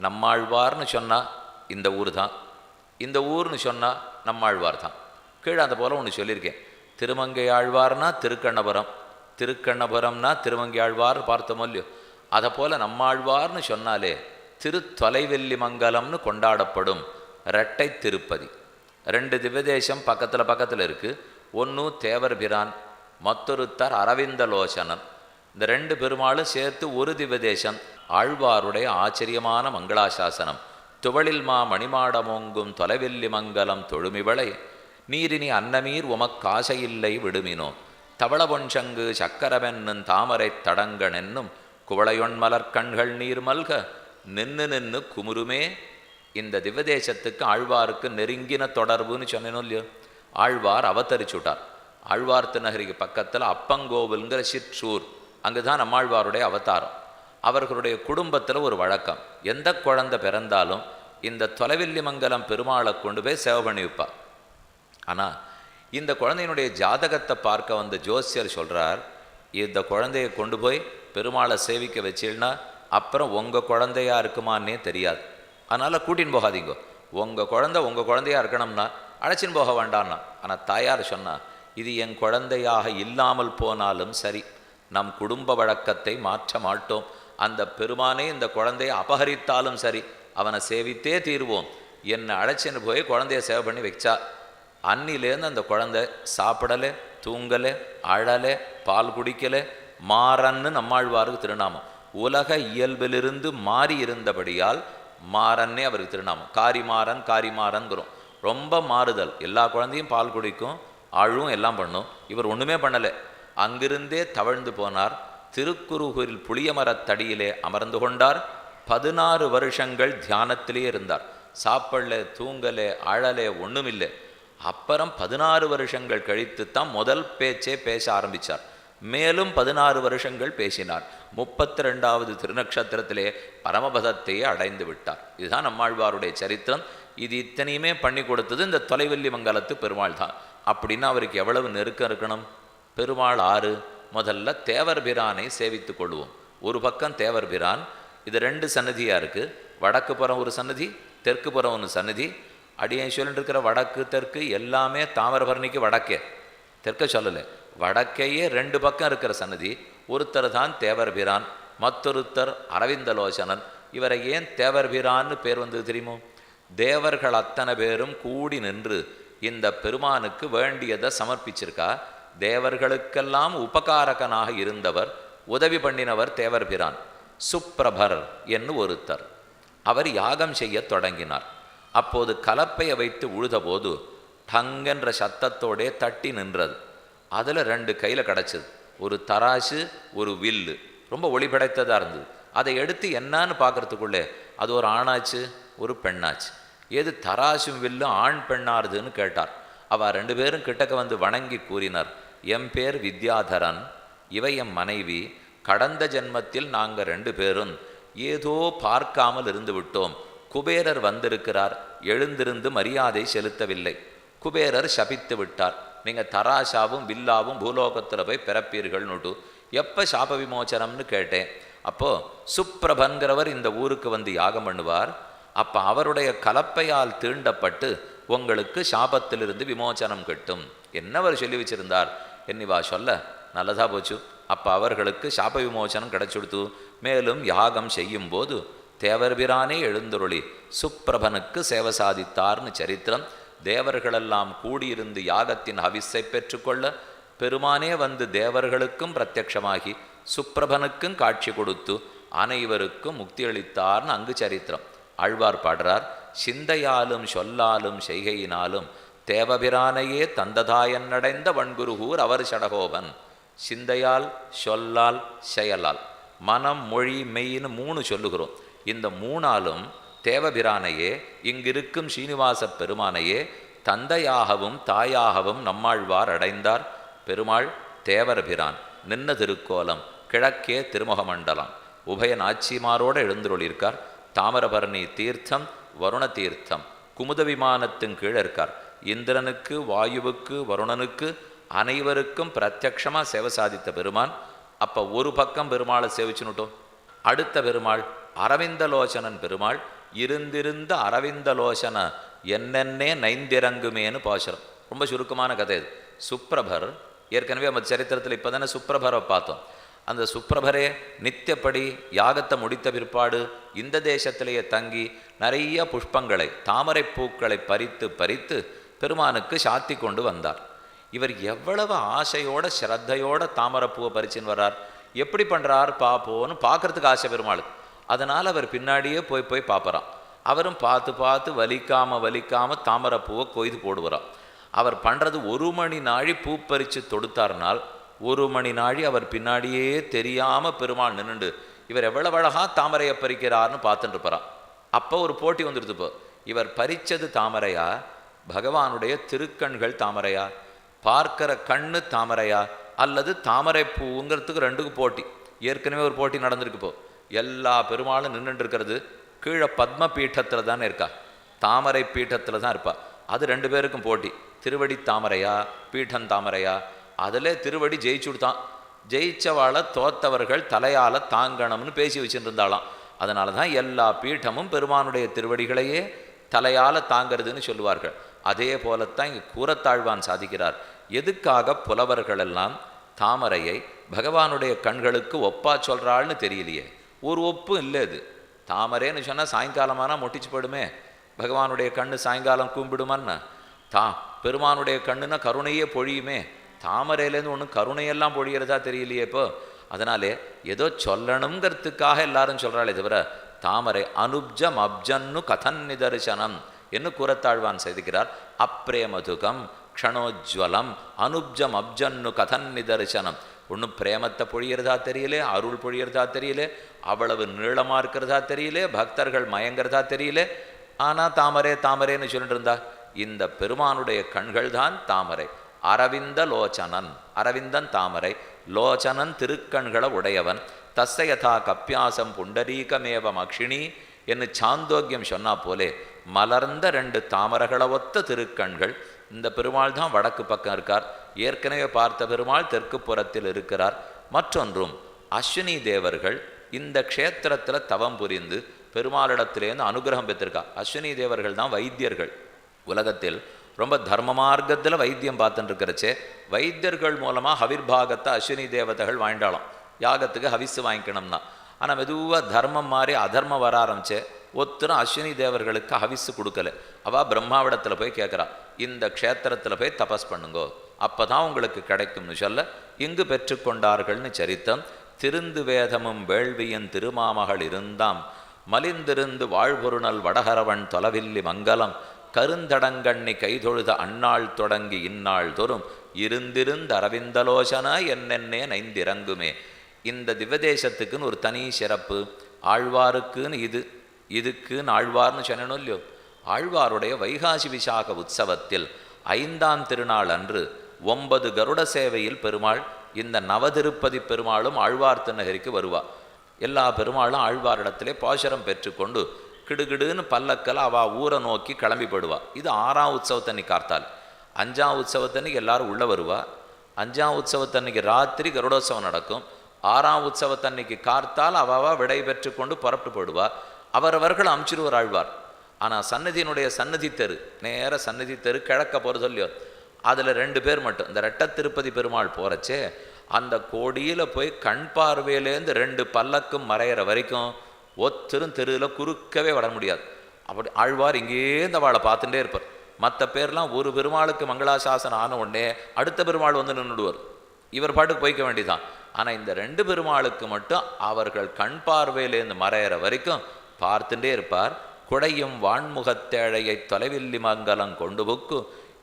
நம்மாழ்வார்னு சொன்னால் இந்த ஊர் தான் இந்த ஊர்னு சொன்னால் நம்மாழ்வார் தான் கீழே அந்த போல் ஒன்று சொல்லியிருக்கேன். திருமங்கை ஆழ்வார்னா திருக்கண்ணபுரம். திருக்கண்ணபுரம்னா திருமங்கை ஆழ்வார் பார்த்தோமோ இல்லையோ? அதை போல் நம்மாழ்வார்னு சொன்னாலே திருத்தொலைவெல்லி மங்கலம்னு கொண்டாடப்படும் ரெட்டை திருப்பதி. ரெண்டு திவ்யதேசம் பக்கத்தில் பக்கத்தில் இருக்குது ஒன்று தேவர் பிரான் மற்றொருத்தர் அரவிந்தலோசனன் இந்த ரெண்டு பெருமாளும் சேர்த்து ஒரு திவதேசம் ஆழ்வாருடைய ஆச்சரியமான மங்களாசாசனம். துவளில் மா மணிமாடமோங்கும் தொலைவெல்லி மங்கலம் தொழுமிவளை. நீரினி அன்னமீர் உமக்காசையில்லை விடுமினோ. தவளபொன்சங்கு சக்கரமென்னும் தாமரை தடங்கனென்னும் குவளையொன் மலர் கண்கள் நீர் மல்க. நின்னு நின்னு குமுருமே இந்த திவதேசத்துக்கு ஆழ்வாருக்கு நெருங்கின தொடர்புன்னு சொன்னேனோ இல்லையோ? ஆழ்வார் அவதரிச்சுட்டார். ஆழ்வார்த்து நகரிக்கு பக்கத்தில் அப்பங்கோவில்ங்கிற சிற்றூர். அங்கு தான் நம்மாழ்வாருடைய அவதாரம். அவர்களுடைய குடும்பத்தில் ஒரு வழக்கம். எந்த குழந்தை பிறந்தாலும் இந்த தொலைவில்லிமங்கலம் பெருமாளை கொண்டு போய் சேவை பண்ணி வைப்பா. ஆனால் இந்த குழந்தையினுடைய ஜாதகத்தை பார்க்க வந்த ஜோசியர் சொல்கிறார் இந்த குழந்தையை கொண்டு போய் பெருமாளை சேவிக்க வச்சிருன்னா அப்புறம் உங்கள் குழந்தையா இருக்குமான்னே தெரியாது. அதனால் கூட்டின்னு போகாதீங்க. உங்கள் குழந்தை உங்கள் குழந்தையா இருக்கணும்னா அழைச்சின்னு போக வேண்டாம்னா. ஆனால் தாயார் சொன்னா இது என் குழந்தையாக இல்லாமல் போனாலும் சரி. நம் குடும்ப வழக்கத்தை மாற்ற மாட்டோம். அந்த பெருமானே இந்த குழந்தையை அபகரித்தாலும் சரி அவனை சேவித்தே தீருவோம். என்னை அழைச்சின்னு போய் குழந்தைய சேவை பண்ணி வச்சா அன்னிலேருந்து அந்த குழந்தை சாப்பிடலை தூங்கலை அழலை பால் குடிக்கலை மாறன்னு நம்மாழ்வாருக்கு திருநாமம். உலக இயல்பிலிருந்து மாறி இருந்தபடியால் மாறன்னே அவருக்கு திருநாமம். காரிமாறன் காரிமாறன்கிறோம். ரொம்ப மாறுதல். எல்லா குழந்தையும் பால் குடிக்கும் அழுவும் எல்லாம் பண்ணும். இவர் ஒன்றுமே பண்ணலை. அங்கிருந்தே தவழ்ந்து போனார். திருக்குறுகூரில் புளியமரத்தடியிலே அமர்ந்து கொண்டார். பதினாறு வருஷங்கள் தியானத்திலே இருந்தார். சாப்பிடல தூங்கலே அழலே ஒண்ணுமில்லை. அப்புறம் பதினாறு வருஷங்கள் கழித்து தான் முதல் பேச்சே பேச ஆரம்பிச்சார். மேலும் பதினாறு வருஷங்கள் பேசினார். முப்பத்தி ரெண்டாவது திருநக்ஷத்திரத்திலே பரமபதத்தையே அடைந்து விட்டார். இதுதான் நம்மாழ்வாருடைய சரித்திரம். இது இத்தனையுமே பண்ணி கொடுத்தது இந்த தொலைவெல்லி மங்கலத்து பெருமாள் தான் அப்படின்னா அவருக்கு எவ்வளவு நெருக்கம் இருக்கணும்? பெருமாள் ஆறு முதல்ல தேவர் பிரானை சேவித்து கொள்வோம். ஒரு பக்கம் தேவர் பிரான் இது ரெண்டு சன்னதியாக இருக்குது வடக்கு புறம் ஒரு சன்னதி தெற்கு புறம் ஒன்று சன்னதி. அடியேஸ்வரன் இருக்கிற வடக்கு தெற்கு எல்லாமே தாமிரபரணிக்கு வடக்கே. தெற்க சொல்லலை. வடக்கேயே ரெண்டு பக்கம் இருக்கிற சன்னதி ஒருத்தர் தான் தேவர் பிரான் மற்றொருத்தர் அரவிந்தலோசனன். இவரை ஏன் தேவர் பிரான்னு பேர் வந்தது தெரியுமோ? தேவர்கள் அத்தனை பேரும் கூடி நின்று இந்த பெருமானுக்கு வேண்டியதை சமர்ப்பிச்சிருக்கா. தேவர்களுக்கெல்லாம் உபகாரகனாக இருந்தவர் உதவி பண்ணினவர் தேவர் பிரான் சுப்ரபர் என்று ஒருத்தர். அவர் யாகம் செய்யத் தொடங்கினார். அப்போது கலப்பையை வைத்து உழுதபோது டங்கென்ற சத்தத்தோடே தட்டி நின்றது. அதில் ரெண்டு கையில் கிடச்சிது. ஒரு தராசு ஒரு வில்லு. ரொம்ப ஒளிபடைத்ததாக இருந்தது. அதை எடுத்து என்னன்னு பார்க்கறதுக்குள்ளே அது ஒரு ஆணாச்சு ஒரு பெண்ணாச்சு. எது தராசும் வில்லும் ஆண் பெண்ணாருதுன்னு கேட்டார். அவ ரெண்டு பேரும் கிட்டக்க வந்து வணங்கி கூறினார். என் பேர் வித்யாதரன் இவை என் மனைவி கடந்த ஜென்மத்தில் நாங்கள் ரெண்டு பேரும் ஏதோ பார்க்காமல் இருந்து விட்டோம் குபேரர் வந்திருக்கிறார் எழுந்திருந்து மரியாதை செலுத்தவில்லை. குபேரர் சபித்து விட்டார். நீங்கள் தராசாவும் வில்லாவும் பூலோகத்தில் போய் பிறப்பீர்கள்னுட்டு எப்போ சாப விமோச்சனம்னு கேட்டேன். அப்போது சுப்ரபன்கிறவர் இந்த ஊருக்கு வந்து யாகம் பண்ணுவார். அப்போ அவருடைய கலப்பையால் தீண்டப்பட்டு உங்களுக்கு சாபத்திலிருந்து விமோச்சனம் கிட்டும். என்னவர் சொல்லி வச்சிருந்தார்? என்னிவா சொல்ல. நல்லதா போச்சு. அப்போ அவர்களுக்கு சாப விமோசனம் கிடைச்சுடுத்து. மேலும் யாகம் செய்யும் போது தேவர்பிரானே எழுந்தருளி சுப்ரபனுக்கு சேவை சாதித்தார்னு சரித்திரம். தேவர்களெல்லாம் கூடியிருந்து யாகத்தின் ஹவிஸை பெற்றுக்கொள்ள பெருமானே வந்து தேவர்களுக்கும் பிரத்யக்ஷமாகி சுப்ரபனுக்கும் காட்சி கொடுத்து அனைவருக்கும் முக்தி அளித்தார்னு அங்கு சரித்திரம். ஆழ்வார் பாடுறார். சிந்தையாலும் சொல்லாலும் செய்கையினாலும் தேவபிரானையே தந்ததாயன்னடைந்த வன்குருகூர் அவர் சடகோபன். சிந்தையால் சொல்லால் செயலால். மனம் மொழி மெய்ன்னு மூணு சொல்லுகிறோம். இந்த மூணாலும் தேவபிரானையே இங்கிருக்கும் சீனிவாச பெருமானையே தந்தையாகவும் தாயாகவும் நம்மாழ்வார் அடைந்தார். பெருமாள் தேவரபிரான் நின்ன திருக்கோலம் கிழக்கே திருமுகமண்டலம். உபய நாச்சிமாரோடு எழுந்துருளிருக்கார் தாமிரபரணி தீர்த்தம் வருண தீர்த்தம் குமுத விமானத்தின் கீழே இருக்கார். இந்திரனுக்கு வாயுவுக்கு வருணனுக்கு அனைவருக்கும் பிரத்யக்ஷமாக சேவை சாதித்த பெருமான். அப்போ ஒரு பக்கம் பெருமாளை சேவிச்சுனுட்டோம் அடுத்த பெருமாள் அரவிந்தலோசனன் பெருமாள். இருந்திருந்த அரவிந்தலோசன என்னென்னே நைந்திறங்குமேன்னு பாசுரம். ரொம்ப சுருக்கமான கதை இது. சுப்ரபர் ஏற்கனவே நம்ம சரித்திரத்தில் இப்போ தானே சுப்ரபரை பார்த்தோம். அந்த சுப்ரபரே நித்தியப்படி யாகத்தை முடித்த பிற்பாடு இந்த தேசத்திலேயே தங்கி நிறைய புஷ்பங்களை தாமரை பூக்களை பறித்து பறித்து பெருமானுக்கு சாத்தி கொண்டு வந்தார். இவர் எவ்வளவு ஆசையோட ஸ்ரத்தையோட தாமரப்பூவை பறிச்சுன்னு வர்றார். எப்படி பண்ணுறார் பார்ப்போன்னு பார்க்கறதுக்கு ஆசை பெருமாளுக்கு அதனால் அவர் பின்னாடியே போய் போய் பார்ப்பறான். அவரும் பார்த்து பார்த்து வலிக்காம வலிக்காம தாமரப்பூவை கொய்து போடுவாராம். அவர் பண்ணுறது ஒரு மணி நாழி பூ பறித்து தொடுத்தார்னால் ஒரு மணி நாழி அவர் பின்னாடியே தெரியாமல் பெருமாள் நின்றுண்டு இவர் எவ்வளவு அழகா தாமரையை பறிக்கிறார்னு பார்த்துட்டு இருப்பாராம் அப்போ ஒரு போட்டி வந்துடுது இப்போ இவர் பறிச்சது தாமரையா? பகவானுடைய திருக்கண்கள் தாமரையா பார்க்கிற கண்ணு தாமரையா அல்லது தாமரை பூங்கிறதுக்கு ரெண்டுக்கு போட்டி. ஏற்கனவே ஒரு போட்டி நடந்திருக்கு இப்போ. எல்லா பெருமாளும் நின்றுட்டு இருக்கிறது கீழே பத்ம பீட்டத்தில் தானே இருக்கா? தாமரை பீட்டத்தில் தான் இருப்பா. அது ரெண்டு பேருக்கும் போட்டி. திருவடி தாமரையா பீட்டம் தாமரையா அதிலே திருவடி ஜெயிச்சு கொடுத்தான் ஜெயிச்சவாளை தோத்தவர்கள் தலையால் தாங்கணும்னு பேசி வச்சுருந்தாலாம் அதனால தான் எல்லா பீட்டமும் பெருமானுடைய திருவடிகளையே தலையால் தாங்கிறதுன்னு சொல்லுவார்கள். அதே போலத்தான் இங்கே கூறத்தாழ்வான் சாதிக்கிறார். எதுக்காக புலவர்களெல்லாம் தாமரையை பகவானுடைய கண்களுக்கு ஒப்பா சொல்கிறாள்னு தெரியலையே. ஒரு ஒப்பும் இல்லை இது தாமரைன்னு சொன்னால் சாயங்காலமானா மொட்டிச்சு போயிடுமே. பகவானுடைய கண்ணு சாயங்காலம் கும்பிடுமான்னு. தா பெருமானுடைய கண்ணுனா கருணையே பொழியுமே. தாமரையிலேருந்து ஒன்றும் கருணையெல்லாம் பொழியிறதா தெரியலையே இப்போ. அதனாலே ஏதோ சொல்லணுங்கிறதுக்காக எல்லாரும் சொல்கிறாளே தவிர தாமரை அனுப்ஜம் அப்ஜன்னு கதன் நிதர்சனம். என்ன கூறத்தாழ்வான் செய்துகிறார். அப்ரேமதுகம் க்ஷணோஜ்வலம் அனுப்ஜம் அப்ஜன்னு கதன் நிதர்சனம். ஒன்றும் பிரேமத்தை பொழியிறதா தெரியல அருள் பொழியிறதா தெரியல அவ்வளவு நீளமாக இருக்கிறதா தெரியல பக்தர்கள் மயங்கிறதா தெரியல. ஆனால் தாமரை தாமரைன்னு சொல்லிட்டு இருந்தா. இந்த பெருமானுடைய கண்கள் தான் தாமரை. அரவிந்த லோச்சனன் அரவிந்தன் தாமரை. லோச்சனன் திருக்கண்களை உடையவன். தஸ்ஸயதா கப்பியாசம் புண்டரீகமேவம் அக்ஷிணி என்று சாந்தோக்கியம் சொன்னா போலே மலர்ந்த ரெண்டு தாமரகளை ஒத்த திருக்கண்கள். இந்த பெருமாள் தான் வடக்கு பக்கம் இருக்கார். ஏற்கனவே பார்த்த பெருமாள் தெற்கு புறத்தில் இருக்கிறார். மற்றொன்றும் அஸ்வினி தேவர்கள் இந்த க்ஷேத்திரத்தில் தவம் புரிந்து பெருமாளிடத்திலேருந்து அனுகிரகம் பெற்றிருக்கா. அஸ்வினி தேவர்கள் தான் வைத்தியர்கள். உலகத்தில் ரொம்ப தர்ம மார்க்கத்தில் வைத்தியம் பார்த்துட்டுருக்கிறச்சே வைத்தியர்கள் மூலமாக ஹவிர்பாகத்தை அஸ்வினி தேவதைகள் வாழ்ந்தாலும் யாகத்துக்கு ஹவிசு வாங்கிக்கணும்னா. ஆனால் மெதுவாக தர்மம் மாறி அதர்மம் வர ஆரம்பிச்சே ஒத்தரும் அஸ்வினி தேவர்களுக்கு ஹவிசு கொடுக்கல. அவள் பிரம்மாவிடத்தில் போய் கேட்குறா இந்த க்ஷேத்திரத்தில் போய் தபஸ் பண்ணுங்கோ அப்போ தான் உங்களுக்கு கிடைக்கும்னு சொல்ல இங்கு பெற்றுக்கொண்டார்கள்னு சரித்தம் திருந்து வேதமும் வேள்வியின் திருமாமகள் இருந்தாம். மலிந்திருந்து வாழ்பொருணல் வடகரவன் தொலைவில்லி மங்கலம் கருந்தடங்கண்ணி கைதொழுத அந்நாள் தொடங்கி இந்நாள் தோறும் இருந்திருந்த அரவிந்தலோசன என்னென்னே நைந்திறங்குமே இந்த திவ்வதேசத்துக்குன்னு ஒரு தனி சிறப்பு. ஆழ்வாருக்குன்னு இது இதுக்குன்னு ஆழ்வார்னு சொன்னணும் இல்லையோ? ஆழ்வாருடைய வைகாசி விசாக உற்சவத்தில் ஐந்தாம் திருநாள் அன்று ஒன்பது கருட சேவையில் பெருமாள் இந்த நவதிருப்பதி பெருமாளும் ஆழ்வார் திருநகரிக்கு வருவா. எல்லா பெருமாளும் ஆழ்வாரிடத்திலே பாசுரம் பெற்றுக்கொண்டு கிடுகிடுன்னு பல்லக்கல் அவ ஊரை நோக்கி கிளம்பி போடுவா இது ஆறாம் உற்சவத்தன்னைக்கு கார்த்தால். அஞ்சாம் உற்சவத்தன்னைக்கு எல்லாரும் உள்ள வருவா. அஞ்சாம் உற்சவத்தன்னைக்கு ராத்திரி கருடோத்சவம் நடக்கும். ஆறாம் உற்சவத்தன்னைக்கு கார்த்தால் அவாவா விடை பெற்று கொண்டு புறப்பட்டு போடுவார் அவரவர்கள் அமுச்சிருவர் ஆழ்வார் ஆனால் சன்னதியினுடைய சன்னதி தெரு நேர சன்னதி தெரு கிழக்க போகிற சொல்லியோ அதில் ரெண்டு பேர் மட்டும். இந்த ரெட்ட திருப்பதி பெருமாள் போகிறச்சே அந்த கோடியில் போய் கண் பார்வையிலேருந்து ரெண்டு பல்லக்கும் மறையிற வரைக்கும் ஒத்தரும் தெருவில் குறுக்கவே வர முடியாது. அப்படி ஆழ்வார் இங்கேருந்து அவளை பார்த்துட்டே இருப்பார். மற்ற பேர்லாம் ஒரு பெருமாளுக்கு மங்களாசாசனம் ஆன உடனே அடுத்த பெருமாள் வந்து நின்றுடுவார் இவர் பாட்டுக்கு போய்க்க வேண்டியதான் ஆனால் இந்த ரெண்டு பெருமாளுக்கு மட்டும் அவர்கள் கண் பார்வையிலேருந்து மறையிற வரைக்கும் பார்த்துட்டே இருப்பார். குடையும் வான்முகத்தேழையை தொலைவில்லி மங்கலம் கொண்டு புக்கு.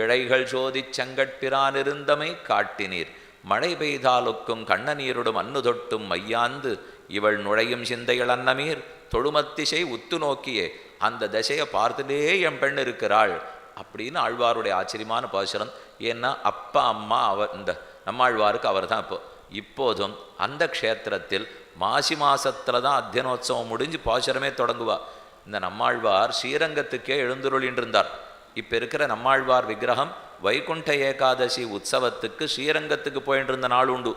இழைகள் சோதிச் செங்கட்பிரான் இருந்தமை காட்டினீர். மழை பெய்தாலுக்கும் கண்ணநீருடும் அன்னு தொட்டும் மையாந்து இவள் நுழையும் சிந்தைகள் அன்னமீர். தொழுமத்திசை உத்து நோக்கியே அந்த திசையை பார்த்துட்டே என் பெண் இருக்கிறாள். அப்படின்னு ஆழ்வாருடைய ஆச்சரியமான பாசுரம். ஏன்னா அப்பா அம்மா அவர் இந்த நம்மாழ்வாருக்கு அவர் தான் இப்போ. இப்போதும் அந்த க்ஷேத்திரத்தில் மாசி மாசத்துல தான் அத்தியனோத்சவம் முடிஞ்சு பாசுரமே தொடங்குவா. இந்த நம்மாழ்வார் ஸ்ரீரங்கத்துக்கே எழுந்துருளின்றிருந்தார். இப்போ இருக்கிற நம்மாழ்வார் விக்கிரகம் வைகுண்ட ஏகாதசி உற்சவத்துக்கு ஸ்ரீரங்கத்துக்கு போயிட்டு இருந்த நாள் உண்டு.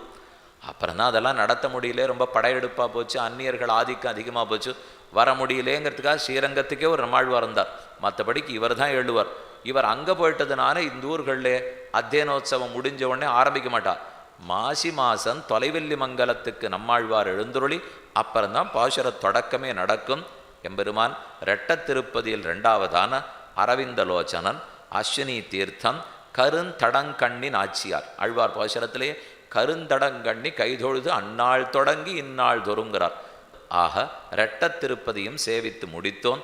அப்புறம் தான் அதெல்லாம் நடத்த முடியல ரொம்ப படையெடுப்பாக போச்சு அந்நியர்கள் ஆதிக்கம் அதிகமாக போச்சு. வர முடியலேங்கிறதுக்காக ஸ்ரீரங்கத்துக்கே ஒரு நம்மாழ்வார் இருந்தார் மற்றபடிக்கு இவர் தான் எழுவார். இவர் அங்கே போயிட்டதுனால இந்த ஊர்களில் அத்தியனோத்சவம் முடிஞ்ச உடனே ஆரம்பிக்க மாட்டார். மாசி மாசம் தொலைவெல்லி மங்கலத்துக்கு நம்மாழ்வார் எழுந்துருளி அப்புறம்தான் பாசுர தொடக்கமே நடக்கும். எம்பெருமான் ரெட்டத் திருப்பதியில் ரெண்டாவதான அரவிந்தலோச்சனன் அஸ்வினி தீர்த்தம் கருந்தடங்கண்ணின் ஆட்சியார் ஆழ்வார் பாசுரத்திலேயே கருந்தடங்கண்ணி கைதொழுது அந்நாள் தொடங்கி இந்நாள் தொருங்கிறார் ஆக ரெட்டத் திருப்பதியும் சேவித்து முடித்தோம்.